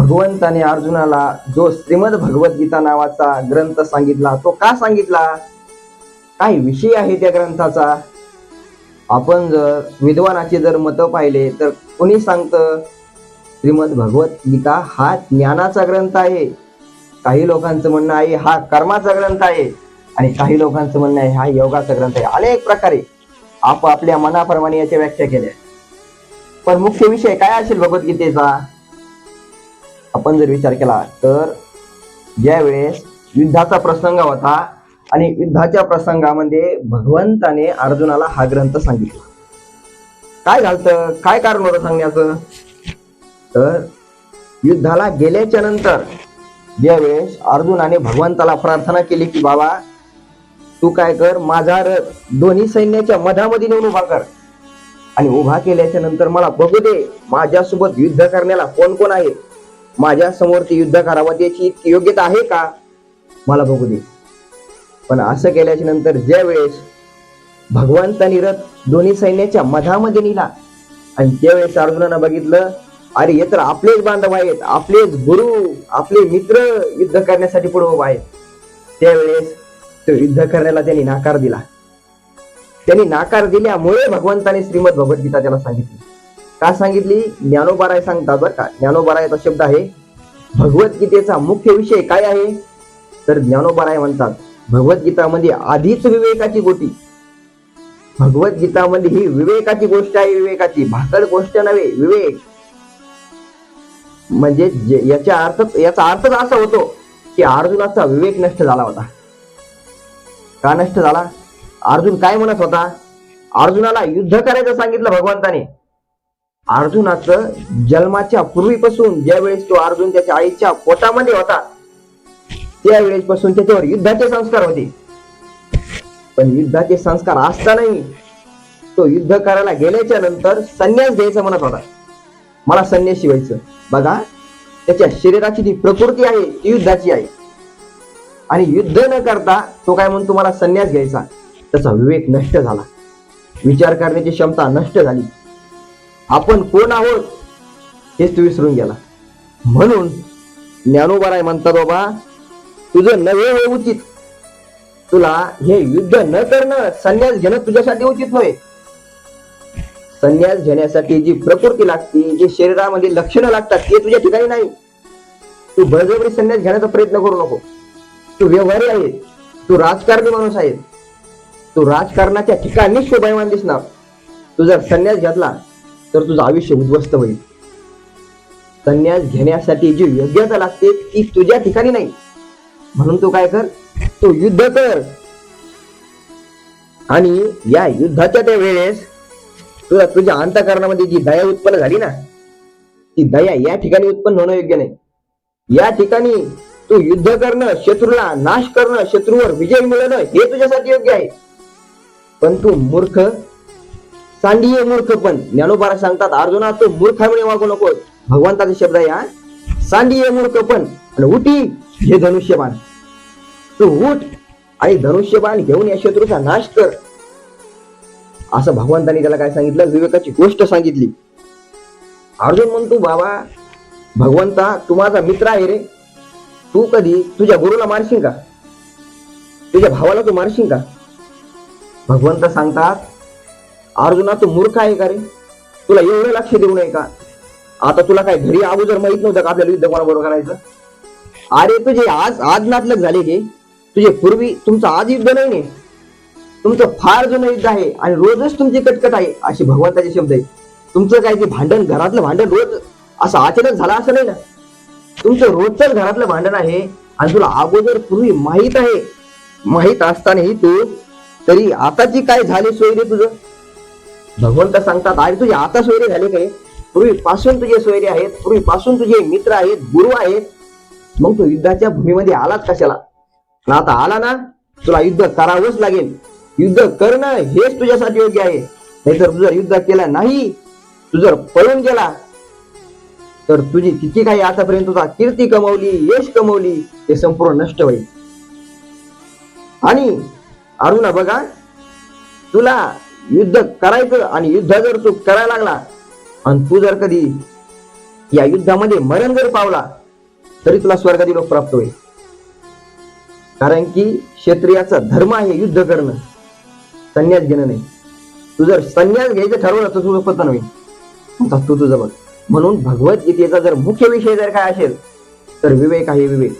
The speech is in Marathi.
भगवंताने अर्जुनाला जो श्रीमद भगवद्गीता नावाचा ग्रंथ सांगितला तो का सांगितला? काय विषय आहे त्या ग्रंथाचा. आपण जर विद्वानाचे जर मतं पाहिले तर कोणी सांगतं श्रीमद भगवद्गीता हा ज्ञानाचा ग्रंथ आहे. काही लोकांचं म्हणणं आहे हा कर्माचा ग्रंथ आहे. आणि काही लोकांचं म्हणणं आहे हा योगाचा ग्रंथ आहे. अनेक प्रकारे आपापल्या मनाप्रमाणे याची व्याख्या केल्या. पण मुख्य विषय काय असेल भगवद्गीतेचा? आपण जर विचार केला तर ज्यावेळेस युद्धाचा प्रसंग होता आणि युद्धाच्या प्रसंगामध्ये भगवंताने अर्जुनाला हा ग्रंथ सांगितला. काय झालतं? काय कारण होतं सांगण्याचं? तर युद्धाला गेल्याच्यानंतर ज्यावेळेस अर्जुनाने भगवंताला प्रार्थना केली की बाबा तू काय कर माझा रथ दोन्ही सैन्याच्या मधामध्ये नेऊन उभा कर आणि उभा केल्याच्यानंतर मला बघू दे माझ्यासोबत युद्ध करण्याला कोण कोण आहे? माझ्यासमोर ते युद्ध करावं त्याची इतकी योग्यता आहे का? मला बघू दे. पण असं केल्याच्यानंतर ज्या वेळेस भगवंतानी रथ दोन्ही सैन्याच्या मधामध्ये नेला आणि त्यावेळेस अर्जुनानं बघितलं अरे हे तर आपलेच बांधव आहेत आपलेच गुरु आपले मित्र युद्ध करण्यासाठी पुढे उभा आहेत. त्यावेळेस तो युद्ध करण्याला त्यांनी नाकार दिला. त्यांनी नाकार दिल्यामुळे भगवंताने श्रीमद भगवद्गीता त्याला सांगितली. का सांगितली? ज्ञानोबाराय सांगता बरं का. ज्ञानोबारायचा शब्द आहे भगवद्गीतेचा मुख्य विषय काय आहे? तर ज्ञानोबाराय म्हणतात भगवद्गीतामध्ये आधीच विवेकाची गोटी. भगवद्गीतामध्ये ही विवेकाची गोष्ट आहे विवेकाची. भाकड गोष्ट नव्हे विवेक. म्हणजे याच्या अर्थ याचा अर्थच असा होतो की अर्जुनाचा विवेक नष्ट झाला होता. का नष्ट झाला? अर्जुन काय म्हणत होता? अर्जुनाला युद्ध करायचं सांगितलं भगवंताने. अर्जुनाचं जन्माच्या पूर्वीपासून ज्या वेळेस तो अर्जुन त्याच्या आईच्या पोटामध्ये होता त्यावेळेस पासून त्याच्यावर युद्धाचे संस्कार होते. पण युद्धाचे संस्कार असतानाही तो युद्ध करायला गेल्याच्यानंतर संन्यास घ्यायचा म्हणत होता. मला संन्यास शिवायचं. बघा त्याच्या शरीराची जी प्रकृती आहे ती युद्धाची आहे. आणि युद्ध न करता तो काय म्हणतो मला संन्यास घ्यायचा. त्याचा विवेक नष्ट झाला. विचार करण्याची क्षमता नष्ट झाली. आपण कोण आहोत? हेच तू विसरून गेला. म्हणून ज्ञानोबाराय म्हणतात बाबा तुझं नवे हे उचित. तुला हे युद्ध न करणं संन्यास घेणं तुझ्यासाठी उचित नव्हे संन्यास घेण्यासाठी जी प्रकृती लागते जी शरीरामध्ये लक्षणं लागतात ते तुझ्या ठिकाणी नाही. तू बळजबरी संन्यास घेण्याचा प्रयत्न करू नको. तू व्यवहारी आहे तू राजकारणी माणूस आहे तू राजकारणाच्या ठिकाणी शोभायमान दिसणार. तू जर संन्यास घेतला तर तुझं आयुष्य उद्ध्वस्त होईल. संन्यास घेण्यासाठी जी योग्यता लागते ती तुझ्या ठिकाणी नाही. म्हणून तू काय कर? तू युद्ध कर. आणि या युद्धाच्या त्या वेळेस तुला तुझ्या अंतकरणामध्ये जी दया उत्पन्न झाली ना ती दया या ठिकाणी उत्पन्न होणं योग्य नाही. या ठिकाणी तू युद्ध करणं शत्रूला नाश करणं शत्रूवर विजय मिळवणं हे तुझ्यासाठी योग्य आहे. पण तू मूर्ख सांडिये मूर्ख पण. ज्ञानोबारा सांगतात अर्जुना तू मूर्खामुळे वागू नको भगवंताचे शब्द आहे हा? सांडिये मूर्ख पण आणि उठी हे धनुष्यबाण. तू उठ आणि धनुष्यबाण घेऊन या शत्रूचा नाश कर. असं भगवंतानी त्याला काय सांगितलं? विवेकाची गोष्ट सांगितली. अर्जुन म्हणतो बाबा भगवंता तू माझा मित्र आहे रे. तू कधी तुझ्या गुरुला मारशील का? तुझ्या भावाला तू मारशील का? भगवंत सांगतात अर्जुना तू मूर्ख आहे का रे? तुला एवढं लक्ष देऊ नये का? आता तुला काय घरी अगोदर माहीत नव्हतं का आपल्याला युद्ध कोणाबरोबर करायचं? अरे तुझे आज आज नातलक झाले की तुझे पूर्वी तुमचं आज युद्ध नाही तुमचं फार जुनं युद्ध आहे आणि रोजच तुमची कटकट आहे असे भगवंताचे शब्द आहे तुमचं काय ते भांडण घरातलं भांडण रोज असं अचानक झालं असं नाही ना? तुमचं रोजच घरातलं भांडण आहे आणि तुला अगोदर पूर्वी माहीत आहे. माहीत असतानाही तू तरी आताची काय झाली सोय रे तुझं? भगवंत सांगतात अरे तुझे आता सोयरे झाले काय पूर्वीपासून तुझे सोयरे आहेत पूर्वीपासून तुझे मित्र आहेत गुरु आहेत. मग तू युद्धाच्या भूमीमध्ये आलाच कशाला? आता आला ना तुला युद्ध करावंच लागेल. युद्ध करणं हेच तुझ्यासाठी योग्य आहे. नाहीतर तुझा युद्ध केलं नाही तू जर पळून गेला तर तुझी किती काही आतापर्यंत तुझा कीर्ती कमवली यश कमवली ते संपूर्ण नष्ट होईल. आणि अरुणा बघा तुला युद्ध करायचं आणि युद्ध जर तू करायला लागला आणि तू जर कधी या युद्धामध्ये मरण जर पावला तरी तुला स्वर्गातील लोक प्राप्त होईल. कारण की क्षत्रियाचा धर्म आहे युद्ध करणं संन्यास घेणं नाही. तू जर संन्यास घ्यायचं ठरवलं तर तुझं पतन होईल. तू तुझं बघ. म्हणून भगवद्गीतेचा जर मुख्य विषय जर काय असेल तर विवेक आहे विवेक.